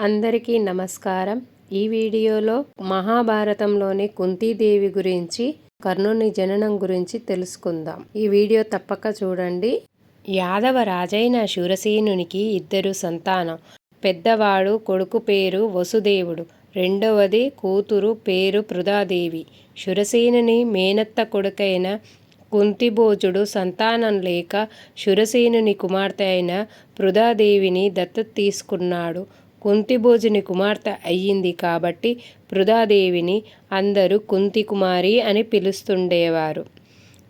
అందరికీ నమస్కారం. ఈ వీడియోలో మహాభారతంలోని కుంతీదేవి గురించి కర్ణుని జననం గురించి తెలుసుకుందాం. ఈ వీడియో తప్పక చూడండి. యాదవ రాజైన శూరసేనునికి ఇద్దరు సంతానం. పెద్దవాడు కొడుకు పేరు వసుదేవుడు. రెండవది కూతురు పేరు పృథాదేవి. శురసేనుని మేనత్త కొడుకైన కుంతిభోజుడు సంతానం లేక శురసేనుని కుమార్తె అయిన పృథాదేవిని దత్తత తీసుకున్నాడు కుంతిభోజుని కుమార్తె అయ్యింది కాబట్టి పృథాదేవిని అందరూ కుంతి కుమారి అని పిలుస్తుండేవారు.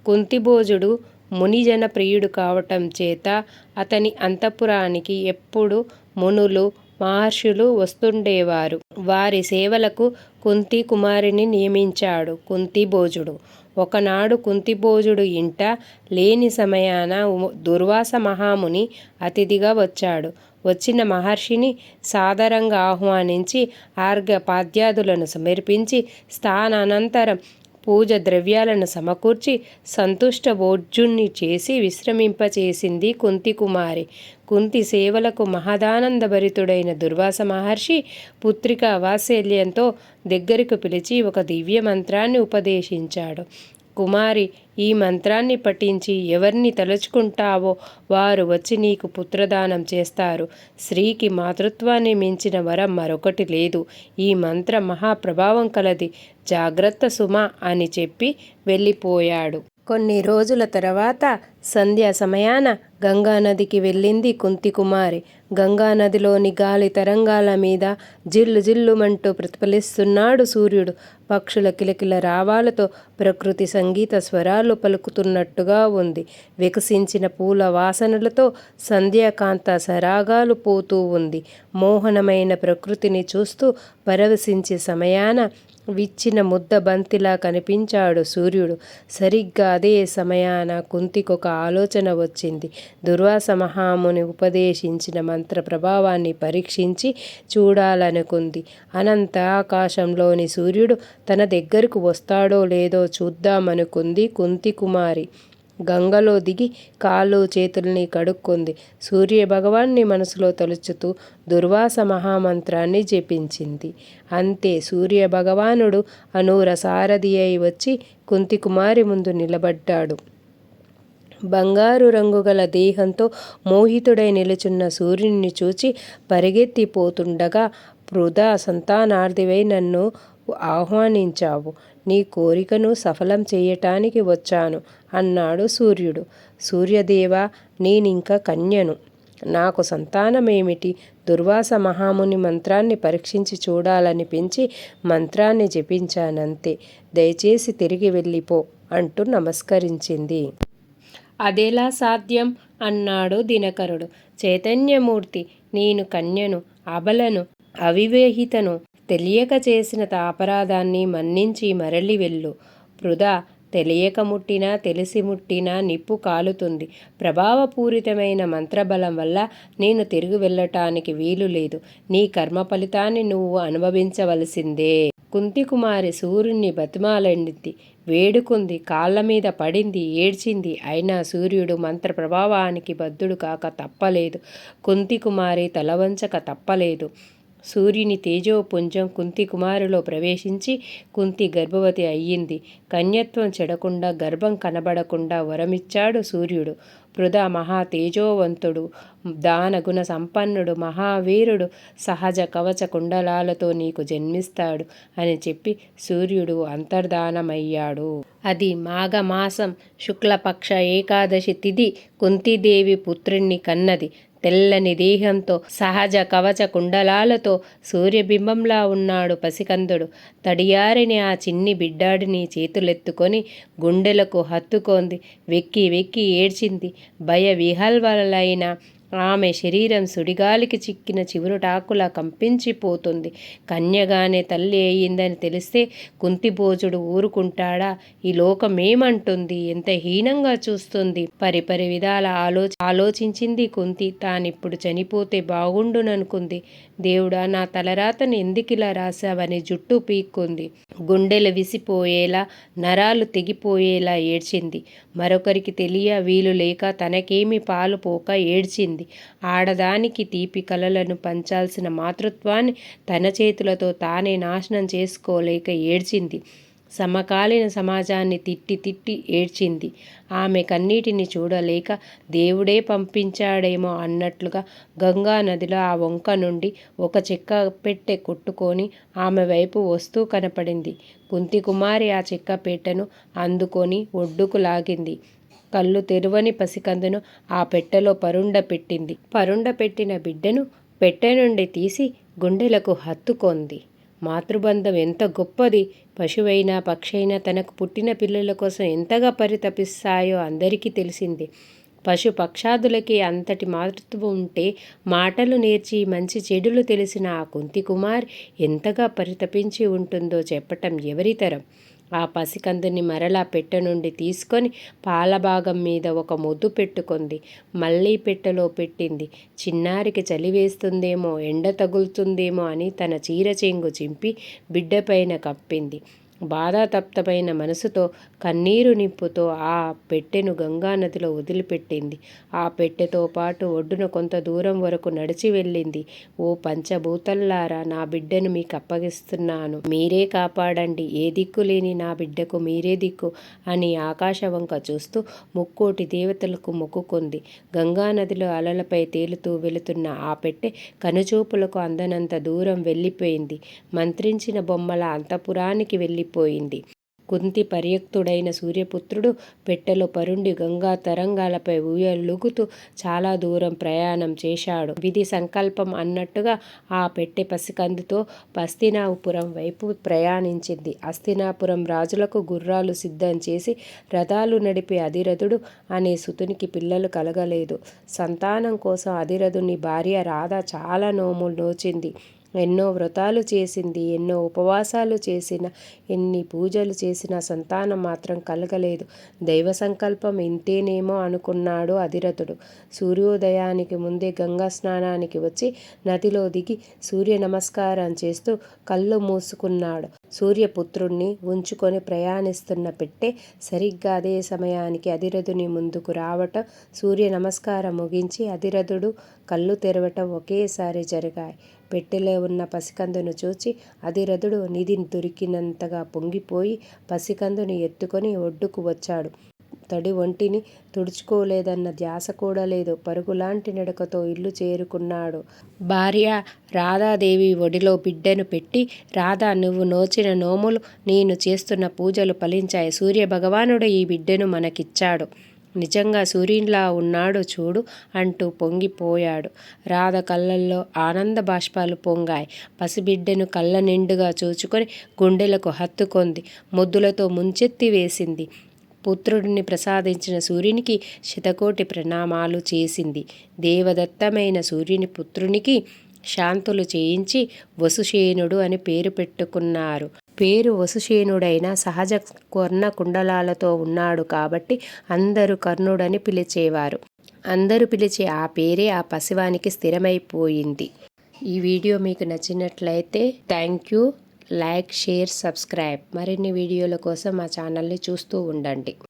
కుంతిభోజుడు మునిజన ప్రియుడు కావటం చేత అతని అంతఃపురానికి ఎప్పుడు మునులు మహర్షులు వస్తుండేవారు. వారి సేవలకు కుంతి కుమారిని నియమించాడు కుంతిభోజుడు. ఒకనాడు కుంతిభోజుడు ఇంట లేని సమయాన దుర్వాస మహాముని అతిథిగా వచ్చాడు. వచ్చిన మహర్షిని సాదరంగా ఆహ్వానించి ఆర్ఘపాద్యాదులను సమర్పించి స్థానానంతరం పూజ ద్రవ్యాలను సమకూర్చి సంతుష్ట భోజ్యుణ్ణి చేసి విశ్రమింపచేసింది కుంతి కుమారి కుంతి సేవలకు మహదానందభరితుడైన దుర్వాస మహర్షి పుత్రిక వాత్సల్యంతో దగ్గరకు పిలిచి ఒక దివ్య మంత్రాన్ని ఉపదేశించాడు. కుమారి ఈ మంత్రాన్ని పఠించి ఎవరిని తలుచుకుంటావో వారు వచ్చి నీకు పుత్రదానం చేస్తారు. స్త్రీకి మాతృత్వాన్ని మించిన వరం మరొకటి లేదు. ఈ మంత్ర మహాప్రభావం కలది. జాగ్రత్త సుమ అని చెప్పి వెళ్ళిపోయాడు. కొన్ని రోజుల తర్వాత సంధ్యా సమయాన గంగానదికి వెళ్ళింది కుంతికుమారి. గంగానదిలోని గాలి తరంగాల మీద జిల్లు జిల్లుమంటూ ప్రతిఫలిస్తున్నాడు సూర్యుడు. పక్షుల కిలకిల రావాలతో ప్రకృతి సంగీత స్వరాలు పలుకుతున్నట్టుగా ఉంది. వికసించిన పూల వాసనలతో సంధ్యాకాంత సరాగాలు పోతూ ఉంది. మోహనమైన ప్రకృతిని చూస్తూ పరవశించే సమయాన విచ్చిన ముద్ద బంతిలా కనిపించాడు సూర్యుడు. సరిగ్గా అదే సమయాన కుంతికొక ఆలోచన వచ్చింది. దుర్వాస మహాముని ఉపదేశించిన మంత్ర ప్రభావాన్ని పరీక్షించి చూడాలనుకుంది. అనంత ఆకాశంలోని సూర్యుడు తన దగ్గరకు వస్తాడో లేదో చూద్దామనుకుంది కుంతి కుమారి గంగలో దిగి కాళ్ళు చేతుల్ని కడుక్కుంది. సూర్యభగవాన్ని మనసులో తలుచుతూ దుర్వాస మహామంత్రాన్ని జపించింది. అంతే సూర్యభగవానుడు అనూర సారథి అయి వచ్చి కుంతికుమారి ముందు నిలబడ్డాడు. బంగారు రంగు గల దేహంతో మోహితుడై నిలుచున్న సూర్యుని చూచి పరిగెత్తిపోతుండగా వృధా సంతానార్థివై నన్ను ఆహ్వానించావు. నీ కోరికను సఫలం చేయటానికి వచ్చాను అన్నాడు సూర్యుడు. సూర్యదేవ నేనింక కన్యను. నాకు సంతానమేమిటి? దుర్వాస మహాముని మంత్రాన్ని పరీక్షించి చూడాలనిపించి మంత్రాన్ని జపించానంతే. దయచేసి తిరిగి వెళ్ళిపో అంటూ నమస్కరించింది. అదేలా సాధ్యం? అన్నాడు దినకరుడు. చైతన్యమూర్తి నేను కన్యను అబలను అవివేహితను తెలియక చేసిన తాపరాధాన్ని మన్నించి మరలి వెళ్ళు. వృధా తెలియక ముట్టినా తెలిసి ముట్టినా నిప్పు కాలుతుంది. ప్రభావపూరితమైన మంత్రబలం వల్ల నేను తిరిగి వెళ్ళటానికి వీలు లేదు. నీ కర్మ ఫలితాన్ని నువ్వు అనుభవించవలసిందే. కుంతికుమారి సూర్యుణ్ణి బతిమాలండింది. వేడుకుంది. కాళ్ళ మీద పడింది. ఏడ్చింది. అయినా సూర్యుడు మంత్ర ప్రభావానికి బద్దుడు కాక తప్పలేదు. కుంతికుమారి తలవంచక తప్పలేదు. సూర్యుని తేజోపుంజం కుంతి కుమారులో ప్రవేశించి కుంతి గర్భవతి అయ్యింది. కన్యత్వం చెడకుండా గర్భం కనబడకుండా వరమిచ్చాడు సూర్యుడు. వృధా మహా తేజోవంతుడు దానగుణ సంపన్నుడు మహావీరుడు సహజ కవచ కుండలాలతో నీకు జన్మిస్తాడు అని చెప్పి సూర్యుడు అంతర్ధానమయ్యాడు. అది మాఘమాసం శుక్లపక్ష ఏకాదశి తిథి కుంతిదేవి పుత్రుణ్ణి కన్నది. తెల్లని దేహంతో సహజ కవచ కుండలాలతో సూర్యబింబంలా ఉన్నాడు పసికందుడు. తడియారిని ఆ చిన్ని బిడ్డాడిని చేతులెత్తుకొని గుండెలకు హత్తుకోంది. వెక్కి వెక్కి ఏడ్చింది. భయ విహల్వలైన ఆమె శరీరం సుడిగాలికి చిక్కిన చివురుటాకులా కంపించిపోతుంది. కన్యగానే తల్లి అయ్యిందని తెలిస్తే కుంతిభోజుడు ఊరుకుంటాడా? ఈ లోకమేమంటుంది? ఎంత హీనంగా చూస్తుంది? పరిపరి విధాల ఆలోచ ఆలోచించింది కుంతి. తానిప్పుడు చనిపోతే బాగుండుననుకుంది. దేవుడా నా తలరాతను ఎందుకిలా రాశావని జుట్టు పీక్కుంది. గుండెలు విసిపోయేలా నరాలు తెగిపోయేలా ఏడ్చింది. మరొకరికి తెలియ వీలు లేక తనకేమి పాలు పోక ఏడ్చింది. ఆడదానికి తీపి కలలను పంచాల్సిన మాతృత్వాన్ని తన చేతులతో తానే నాశనం చేసుకోలేక ఏడ్చింది. సమకాలీన సమాజాన్ని తిట్టి తిట్టి ఏడ్చింది. ఆమె కన్నీటిని చూడలేక దేవుడే పంపించాడేమో అన్నట్లుగా గంగా నదిలో ఆ వంక నుండి ఒక చెక్క పెట్టె కొట్టుకొని ఆమె వైపు వస్తూ కనపడింది. కుంతి కుమారి ఆ చెక్క పెట్టెను అందుకొని ఒడ్డుకు లాగింది. కళ్ళు తెరువని పసికందును ఆ పెట్టెలో పరుండ పెట్టింది. పరుండ పెట్టిన బిడ్డను పెట్టె నుండి తీసి గుండెలకు హత్తుకొంది. మాతృబంధం ఎంత గొప్పది. పశువైనా పక్షైనా తనకు పుట్టిన పిల్లల కోసం ఎంతగా పరితపిస్తాయో అందరికీ తెలిసింది. పశు పక్షాదులకి అంతటి మాతృత్వం ఉంటే మాటలు నేర్చి మంచి చెడులు తెలిసిన ఆ కుంతి కుమార్ ఎంతగా పరితపించి ఉంటుందో చెప్పటం ఎవరితరం ఆ పసికందుని మరలా పెట్టె నుండి తీసుకొని పాలభాగం మీద ఒక ముద్దు పెట్టుకుంది. మళ్ళీ పెట్టెలో పెట్టింది. చిన్నారికి చలి వేస్తుందేమో ఎండ తగులుతుందేమో అని తన చీర చెంగు చింపి బిడ్డపైన కప్పింది. బాధాతప్తమైన మనసుతో కన్నీరు నింపుతో ఆ పెట్టెను గంగానదిలో వదిలిపెట్టింది. ఆ పెట్టెతో పాటు ఒడ్డున కొంత దూరం వరకు నడిచి వెళ్ళింది. ఓ పంచభూతల్లారా నా బిడ్డను మీకు అప్పగిస్తున్నాను మీరే కాపాడండి. ఏ దిక్కు లేని నా బిడ్డకు మీరే దిక్కు అని ఆకాశవంక చూస్తూ ముక్కోటి దేవతలకు మొక్కుకుంది. గంగానదిలో అలలపై తేలుతూ వెళుతున్న ఆ పెట్టె కనుచూపులకు అందనంత దూరం వెళ్ళిపోయింది. మంత్రించిన బొమ్మల అంతపురానికి వెళ్ళి వెళ్ళిపోయింది కుంతి పర్యక్తుడైన సూర్యపుత్రుడు పెట్టెలో పరుండి గంగా తరంగాలపై ఊయలుగుతూ చాలా దూరం ప్రయాణం చేశాడు. విధి సంకల్పం అన్నట్టుగా ఆ పెట్టె పసికందుతో పస్తినాపురం వైపు ప్రయాణించింది. అస్తినాపురం రాజులకు గుర్రాలు సిద్ధం చేసి రథాలు నడిపే అధిరథుడు అనే సుతునికి పిల్లలు కలగలేదు. సంతానం కోసం అధిరథుని భార్య రాధ చాలా నోములు నోచింది. ఎన్నో వ్రతాలు చేసింది ఎన్నో ఉపవాసాలు చేసిన ఎన్ని పూజలు చేసిన సంతానం మాత్రం కలగలేదు. దైవ సంకల్పం ఇంతేనేమో అనుకున్నాడు అధిరథుడు. సూర్యోదయానికి ముందే గంగా స్నానానికి వచ్చి నదిలో దిగి సూర్య నమస్కారం చేస్తూ కళ్ళు మూసుకున్నాడు. సూర్యపుత్రుణ్ణి ఉంచుకొని ప్రయాణిస్తున్న పెట్టే సరిగ్గా అదే సమయానికి అధిరథుని ముందుకు రావటం సూర్య నమస్కారం ముగించి అధిరథుడు కళ్ళు తెరవటం ఒకేసారి జరిగాయి. పెట్టెలో ఉన్న పసికందును చూచి అధిరథుడు నిధి దొరికినంతగా పొంగిపోయి పసికందుని ఎత్తుకొని ఒడ్డుకు వచ్చాడు. తడి ఒంటిని తుడుచుకోలేదన్న ధ్యాస కూడా లేదు. పరుగులాంటి నడకతో ఇల్లు చేరుకున్నాడు. భార్య రాధాదేవి ఒడిలో బిడ్డను పెట్టి రాధా నువ్వు నోచిన నోములు నేను చేస్తున్న పూజలు ఫలించాయి. సూర్య భగవానుడు ఈ బిడ్డను మనకిచ్చాడు. నిజంగా సూర్యునిలా ఉన్నాడు చూడు అంటూ పొంగిపోయాడు. రాధ కళ్ళల్లో ఆనంద బాష్పాలు పొంగాయి. పసిబిడ్డను కళ్ళ నిండుగా చూచుకొని గుండెలకు హత్తుకొంది ముద్దులతో ముంచెత్తి వేసింది. పుత్రుడిని ప్రసాదించిన సూర్యునికి శతకోటి ప్రణామాలు చేసింది. దేవదత్తమైన సూర్యుని పుత్రునికి శాంతులు చేయించి వసుశేనుడు అని పేరు పెట్టుకున్నారు. పేరు వసుశేనుడైన సహజ కొర్ణ కుండలాలతో ఉన్నాడు కాబట్టి అందరూ కర్ణుడని పిలిచేవారు. అందరూ పిలిచే ఆ పేరే ఆ పసివానికి స్థిరమైపోయింది. ఈ వీడియో మీకు నచ్చినట్లయితే thank you. Like share subscribe. మరిన్ని వీడియోల కోసం మా ఛానల్ని చూస్తూ ఉండండి.